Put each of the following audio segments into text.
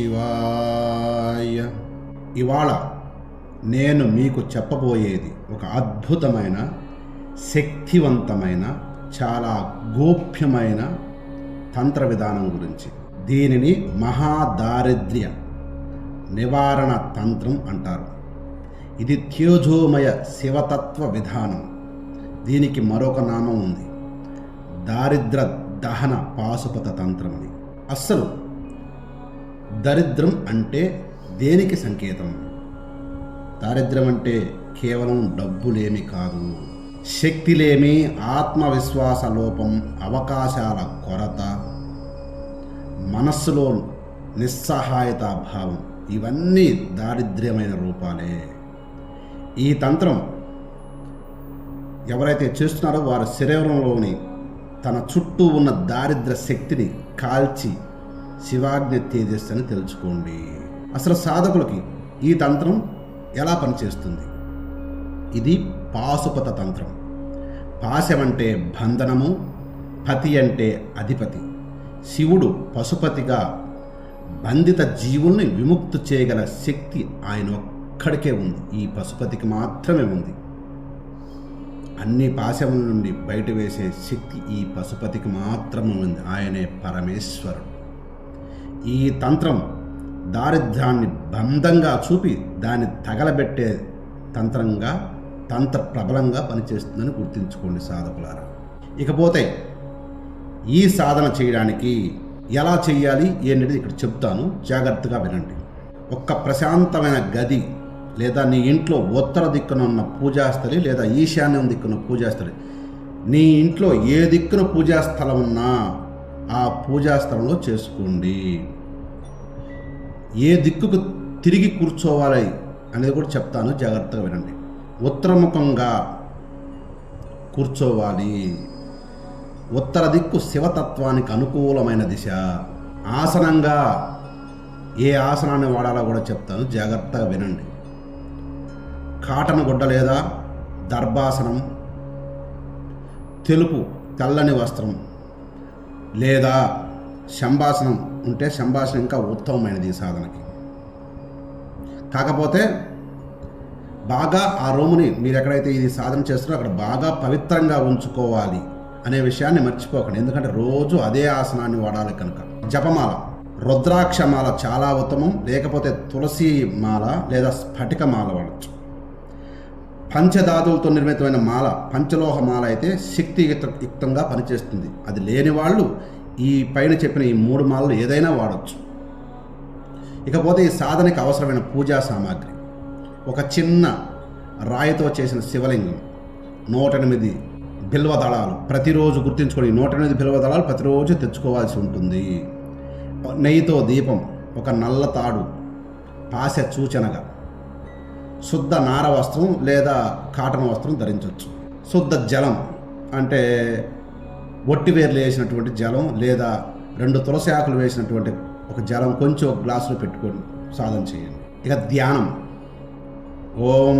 శివాయ. ఇవాళ నేను మీకు చెప్పబోయేది ఒక అద్భుతమైన శక్తివంతమైన చాలా గోప్యమైన తంత్ర విధానం గురించి. దీనిని మహాదారిద్ర్య నివారణ తంత్రం అంటారు. ఇది త్యోజోమయ శివతత్వ విధానం. దీనికి మరొక నామం ఉంది. దారిద్ర దహన పాశుపత తంత్రం అని. అస్సలు దరిద్రం అంటే దేనికి సంకేతం? దారిద్ర్యం అంటే కేవలం డబ్బులేమి కాదు. శక్తిలేమి ఆత్మవిశ్వాస లోపం అవకాశాల కొరత మనస్సులో నిస్సహాయత భావం ఇవన్నీ దారిద్ర్యమైన రూపాలే. ఈ తంత్రం ఎవరైతే చేస్తున్నారో వారి శరీరంలోని తన చుట్టూ ఉన్న దారిద్ర శక్తిని కాల్చి శివాజ్ఞ తేజస్సుని తెలుసుకోండి. అసలు సాధకులకి ఈ తంత్రం ఎలా పనిచేస్తుంది? ఇది పాశుపత తంత్రం. పాశం అంటే బంధనము పతి అంటే అధిపతి. శివుడు పశుపతిగా బంధిత జీవుల్ని విముక్తి చేయగల శక్తి ఆయన ఒక్కడికే ఉంది. ఈ పశుపతికి మాత్రమే ఉంది. అన్ని పాశముల నుండి బయట వేసే శక్తి ఈ పశుపతికి మాత్రమే ఉంది. ఆయనే పరమేశ్వరుడు. ఈ తంత్రం దారిద్ర్యాన్ని బంధంగా చూపి దాన్ని తగలబెట్టే తంత్రంగా తంత్ర ప్రబలంగా పనిచేస్తుందని గుర్తుంచుకోండి సాధకులారా. ఇకపోతే ఈ సాధన చేయడానికి ఎలా చేయాలి ఏంటనేది ఇక్కడ చెప్తాను జాగ్రత్తగా వినండి. ఒక్క ప్రశాంతమైన గది లేదా నీ ఇంట్లో ఉత్తర దిక్కున ఉన్న పూజాస్థలి లేదా ఈశాన్యం దిక్కున పూజాస్థలి నీ ఇంట్లో ఏ దిక్కున పూజాస్థలం ఉన్నా ఆ పూజాస్థలంలో చేసుకోండి. ఏ దిక్కుకు తిరిగి కూర్చోవాలి అనేది కూడా చెప్తాను. జాగ్రత్తగా వినండి. ఉత్తరముఖంగా కూర్చోవాలి. ఉత్తర దిక్కు శివతత్వానికి అనుకూలమైన దిశ. ఆసనంగా ఏ ఆసనాన్ని వాడాలో కూడా చెప్తాను. జాగ్రత్తగా వినండి. కాటన్ గుడ్డ లేదా దర్భాసనం తెలుపు తెల్లని వస్త్రం లేదా సంభాషణం ఉంటే సంభాషణ ఇంకా ఉత్తమమైనది ఈ సాధనకి. కాకపోతే బాగా ఆ రూముని మీరు ఎక్కడైతే ఇది సాధన చేస్తున్నారో అక్కడ బాగా పవిత్రంగా ఉంచుకోవాలి అనే విషయాన్ని మర్చిపోకండి. ఎందుకంటే రోజు అదే ఆసనాన్ని వాడాలి కనుక. జపమాల రుద్రాక్షమాల చాలా ఉత్తమం. లేకపోతే తులసి మాల లేదా స్ఫటిక మాల వాడచ్చు. పంచధాతువులతో నిర్మితమైన మాల పంచలోహ మాల అయితే శక్తియుక్తంగా పనిచేస్తుంది. అది లేని వాళ్ళు ఈ పైన చెప్పిన ఈ మూడు మాలలు ఏదైనా వాడచ్చు. ఇకపోతే ఈ సాధనకి అవసరమైన పూజా సామాగ్రి. ఒక చిన్న రాయితో చేసిన శివలింగం నూట ఎనిమిది బిల్వ దళాలు. ప్రతిరోజు గుర్తుంచుకొని నూట ఎనిమిది బిల్వదళాలు ప్రతిరోజు తెచ్చుకోవాల్సి ఉంటుంది. నెయ్యితో దీపం ఒక నల్ల తాడు పాశ సూచనగా. శుద్ధ నార వస్త్రం లేదా కాటన్ వస్త్రం ధరించవచ్చు. శుద్ధ జలం అంటే ఒట్టి వేర్లు వేసినటువంటి జలం లేదా రెండు తులసి ఆకులు వేసినటువంటి ఒక జలం కొంచెం ఒక గ్లాసులో పెట్టుకొని సాధన చేయండి. ఇక ధ్యానం. ఓం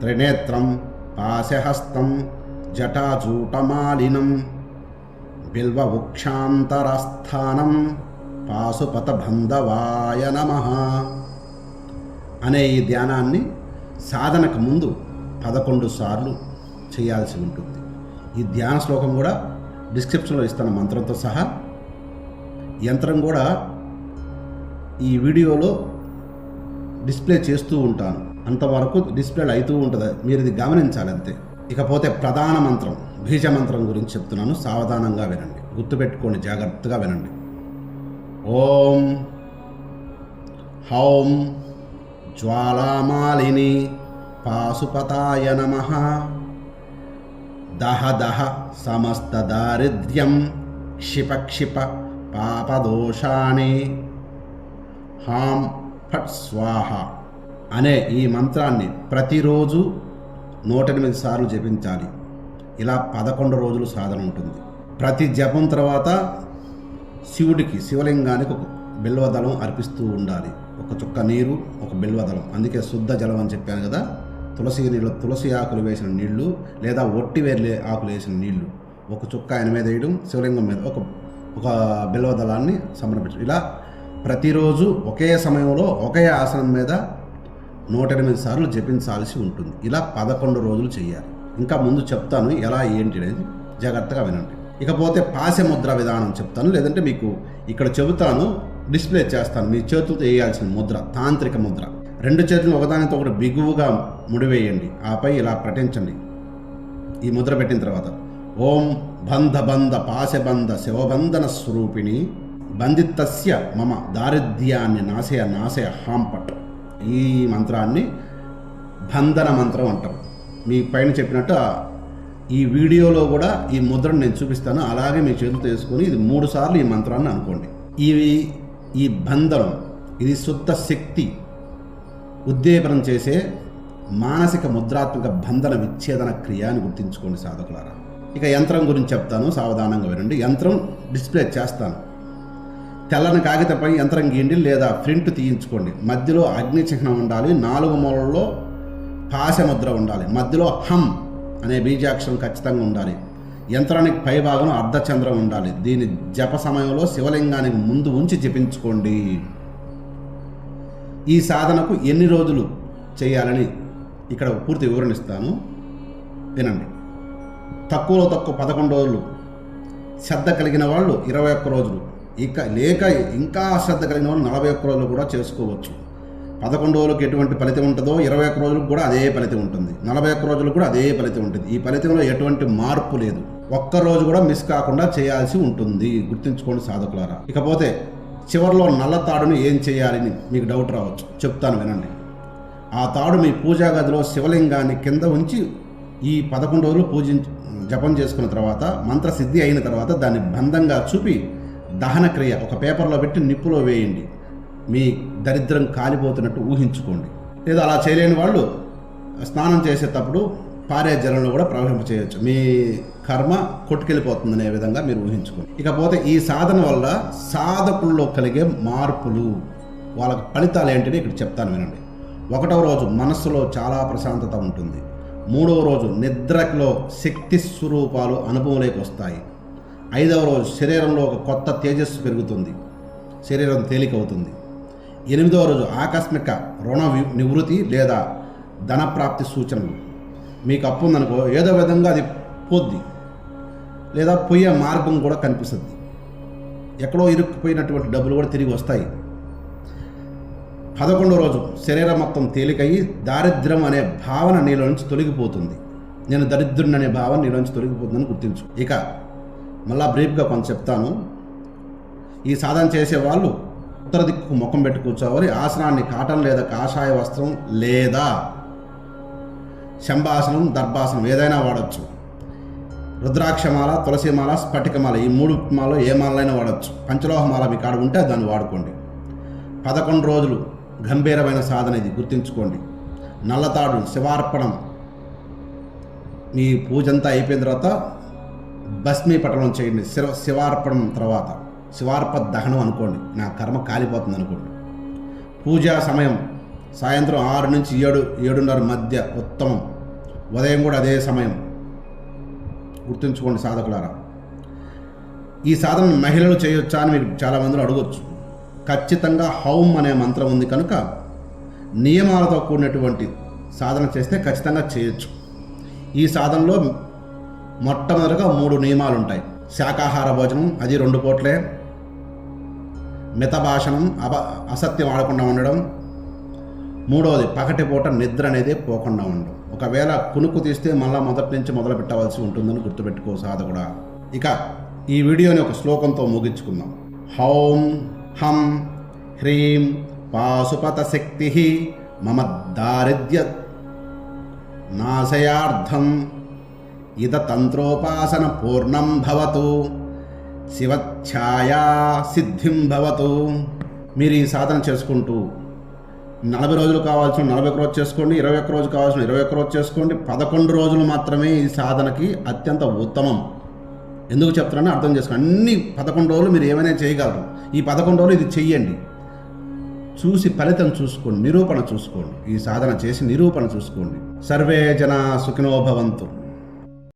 త్రినేత్రం పాశహస్తం జటాజూటమాలినం బిల్వ వృక్షాంతరస్థానం పాశుపత బంధవాయ నమ అనే ఈ ధ్యానాన్ని సాధనకు ముందు పదకొండు సార్లు చేయాల్సి ఉంటుంది. ఈ ధ్యాన శ్లోకం కూడా డిస్క్రిప్షన్లో ఇస్తాను మంత్రంతో సహా యంత్రం కూడా ఈ వీడియోలో డిస్ప్లే చేస్తూ ఉంటాను. అంతవరకు డిస్ప్లేలు అవుతూ ఉంటుంది. మీరు ఇది గమనించాలి అంతే. ఇకపోతే ప్రధాన మంత్రం బీజ మంత్రం గురించి చెప్తున్నాను. సావధానంగా వినండి. గుర్తుపెట్టుకోండి. జాగ్రత్తగా వినండి. ఓం హౌం జ్వాలామాలిని పాశుపతాయ నమ. దహ దహ సమస్త దారిద్ర్యం క్షిప క్షిప పాపదోషాణి. హాం ఫట్ స్వాహ అనే ఈ మంత్రాన్ని ప్రతిరోజు నూట ఎనిమిది సార్లు జపించాలి. ఇలా పదకొండు రోజులు సాధన ఉంటుంది. ప్రతి జపం తర్వాత శివుడికి శివలింగానికి ఒక బిల్వదళం అర్పిస్తూ ఉండాలి. ఒక చుక్క నీరు ఒక బిల్వదళం. అందుకే శుద్ధ జలం అని చెప్పాను కదా. తులసి నీళ్ళు తులసి ఆకులు వేసిన నీళ్ళు లేదా ఒట్టివేర్లే ఆకులు వేసిన నీళ్ళు ఒక చుక్క ఆయన మీద వేయడం శివలింగం మీద ఒక ఒక బిల్వదళాన్ని సమర్పించడం. ఇలా ప్రతిరోజు ఒకే సమయంలో ఒకే ఆసనం మీద నూట ఎనిమిది సార్లు జపించాల్సి ఉంటుంది. ఇలా పదకొండు రోజులు చేయాలి ఇంకా ముందు చెప్తాను ఎలా ఏంటి అనేది జాగ్రత్తగా వినండి. ఇకపోతే పాశముద్ర ముద్ర విధానం చెప్తాను. లేదంటే మీకు ఇక్కడ చెబుతాను డిస్ప్లే చేస్తాను. మీ చేతులతో వేయాల్సిన ముద్ర తాంత్రిక ముద్ర. రెండు చేతులు ఒకదానితో ఒకటి బిగువుగా ముడివేయండి. ఆపై ఇలా ప్రకటించండి. ఈ ముద్ర పెట్టిన తర్వాత ఓం బంధ బంధ పాశబంధ శివబంధన స్వరూపిణి బంధితస్య మమ దారిద్ర్యాన్ని నాశయ నాశయ హాంపట్ ఈ మంత్రాన్ని బంధన మంత్రం అంటారు మీ పైన చెప్పినట్టు ఈ వీడియోలో కూడా ఈ ముద్రను నేను చూపిస్తాను. అలాగే మీ చేతులు తీసుకొని ఇది మూడు సార్లు ఈ మంత్రాన్ని అనుకోండి. ఇవి ఈ బంధనం ఇది శుద్ధ శక్తి ఉద్దీపనం చేసే మానసిక ముద్రాత్మక బంధన విచ్ఛేదన క్రియ అని గుర్తుంచుకోండి సాధకులారా. ఇక యంత్రం గురించి చెప్తాను సావధానంగా వినండి. యంత్రం డిస్ప్లే చేస్తాను. తెల్లని కాగితంపై యంత్రం గీయండి లేదా ప్రింట్ తీయించుకోండి. మధ్యలో అగ్ని చిహ్నం ఉండాలి నాలుగు మూలల్లో పాశముద్ర ఉండాలి. మధ్యలో హం అనే బీజాక్షరం ఖచ్చితంగా ఉండాలి. యంత్రానికి పై అర్ధచంద్రం ఉండాలి. దీని జప సమయంలో శివలింగానికి ముందు ఉంచి జపించుకోండి. ఈ సాధనకు ఎన్ని రోజులు చేయాలని ఇక్కడ పూర్తి వివరణ ఇస్తాను. వినండి. తక్కువలో తక్కువ పదకొండు రోజులు. శ్రద్ధ కలిగిన వాళ్ళు ఇరవై ఒక్క రోజులు. ఇక లేక ఇంకా శ్రద్ధ కలిగిన వాళ్ళు నలభై ఒక్క రోజులు కూడా చేసుకోవచ్చు. పదకొండు రోజులకు ఎటువంటి ఫలితం ఉంటుందో ఇరవై ఒక్క రోజులకు కూడా అదే ఫలితం ఉంటుంది. నలభై ఒక్క రోజులకు కూడా అదే ఫలితం ఉంటుంది. ఈ ఫలితంలో ఎటువంటి మార్పు లేదు. ఒక్క రోజు కూడా మిస్ కాకుండా చేయాల్సి ఉంటుంది. గుర్తుంచుకోండి సాధకులారా. ఇకపోతే చివరిలో నల్ల తాడుని ఏం చేయాలని మీకు డౌట్ రావచ్చు. చెప్తాను వినండి. ఆ తాడు మీ పూజా గదిలో శివలింగాన్ని కింద ఉంచి ఈ పదకొండు రోజులు పూజించి జపం చేసుకున్న తర్వాత మంత్రసిద్ధి అయిన తర్వాత దాన్ని బంధంగా చూపి దహనక్రియ ఒక పేపర్లో పెట్టి నిప్పులో వేయండి. మీ దరిద్రం కాలిపోతున్నట్టు ఊహించుకోండి. లేదా అలా చేయలేని వాళ్ళు స్నానం చేసేటప్పుడు పారే జలంలో కూడా ప్రవహింప చేయొచ్చు. మీ కర్మ కొట్టుకెళ్ళిపోతుందనే విధంగా మీరు ఊహించుకోండి. ఇకపోతే ఈ సాధన వల్ల సాధకుల్లో కలిగే మార్పులు వాళ్ళకి ఫలితాలు ఏంటని ఇక్కడ చెప్తాను వినండి. ఒకటవ రోజు మనస్సులో చాలా ప్రశాంతత ఉంటుంది. మూడవ రోజు నిద్రలో శక్తి స్వరూపాలు అనుభవంలోకి వస్తాయి. ఐదవ రోజు శరీరంలో ఒక కొత్త తేజస్సు పెరుగుతుంది. శరీరం తేలికవుతుంది. ఎనిమిదవ రోజు ఆకస్మిక రుణ వి- నివృత్తి లేదా ధనప్రాప్తి సూచనలు. మీకు అప్పు ఉందనుకో ఏదో విధంగా అది పోద్ది. లేదా పోయే మార్గం కూడా కనిపిస్తుంది. ఎక్కడో ఇరుక్కుపోయినటువంటి డబ్బులు కూడా తిరిగి వస్తాయి. పదకొండో రోజు శరీరం మొత్తం తేలికయ్యి దారిద్ర్యం అనే భావన నీలో నుంచి తొలగిపోతుంది. నేను దరిద్రుని అనే భావన నీలో నుంచి తొలగిపోతుందని గుర్తించు. ఇక మళ్ళా బ్రీఫ్గా కొంత చెప్తాను. ఈ సాధన చేసే వాళ్ళు ఉత్తర దిక్కు ముఖం పెట్టి కూర్చోవాలి. ఆసనాన్ని కాటన్ లేదా కాషాయ వస్త్రం లేదా శంభాసనం దర్భాసనం ఏదైనా వాడచ్చు. రుద్రాక్షమాల తులసిమాల స్ఫటికమాల ఈ మూడు మాలలో ఏ మాలైనా వాడచ్చు. పంచలోహమాల మీ కాడ ఉంటే దాన్ని వాడుకోండి. పదకొండు రోజులు గంభీరమైన సాధన ఇది గుర్తుంచుకోండి. నల్లతాడు శివార్పణం మీ పూజ అంతా అయిపోయిన తర్వాత భస్మీపటనం చేయండి. శివ శివార్పణం తర్వాత. శివార్ప దహనం అనుకోండి. నా కర్మ కాలిపోతుంది అనుకోండి. పూజా సమయం సాయంత్రం ఆరు నుంచి ఏడు ఏడున్నర మధ్య ఉత్తమం. ఉదయం కూడా అదే సమయం. గుర్తుంచుకోండి సాధకులారా. ఈ సాధన మహిళలు చేయొచ్చా అని మీరు చాలామందిలో అడగొచ్చు. ఖచ్చితంగా హౌమ్ అనే మంత్రం ఉంది కనుక నియమాలతో కూడినటువంటి సాధన చేస్తే ఖచ్చితంగా చేయొచ్చు. ఈ సాధనలో మొట్టమొదటిగా మూడు నియమాలు ఉంటాయి శాకాహార భోజనం అది రెండు పూట్లే. మితభాషణం అబ అసత్యం ఆడకుండా ఉండడం. మూడవది పగటి పూట నిద్ర అనేది పోకుండా ఉండడం. ఒకవేళ కునుకు తీస్తే మళ్ళీ మొదటి నుంచి మొదలు పెట్టవలసి ఉంటుందని గుర్తుపెట్టుకో సాధకుడా. ఇక ఈ వీడియోని ఒక శ్లోకంతో ముగించుకుందాం. హౌం హం హ్రీం పాశుపత శక్తి మమ దారిద్ర్య నాశయార్థం ఇద తంత్రోపాసన పూర్ణం భవతు శివఛాయా సిద్ధిం భవతు. మీరు ఈ సాధన చేసుకుంటూ నలభై రోజులు కావాల్సిన నలభై ఒక్క రోజు చేసుకోండి ఇరవై ఒక్క రోజు కావాల్సిన ఇరవై ఒక్క రోజు చేసుకోండి పదకొండు రోజులు మాత్రమే ఈ సాధనకి అత్యంత ఉత్తమం. ఎందుకు చెప్తున్నానో అర్థం చేసుకోండి అన్ని పదకొండు రోజులు మీరు ఏమైనా చేయగలరు. ఈ పదకొండు రోజులు ఇది చెయ్యండి. చూసి ఫలితం చూసుకోండి నిరూపణ చూసుకోండి. ఈ సాధన చేసి నిరూపణ చూసుకోండి. సర్వే జన సుఖినోభవంతు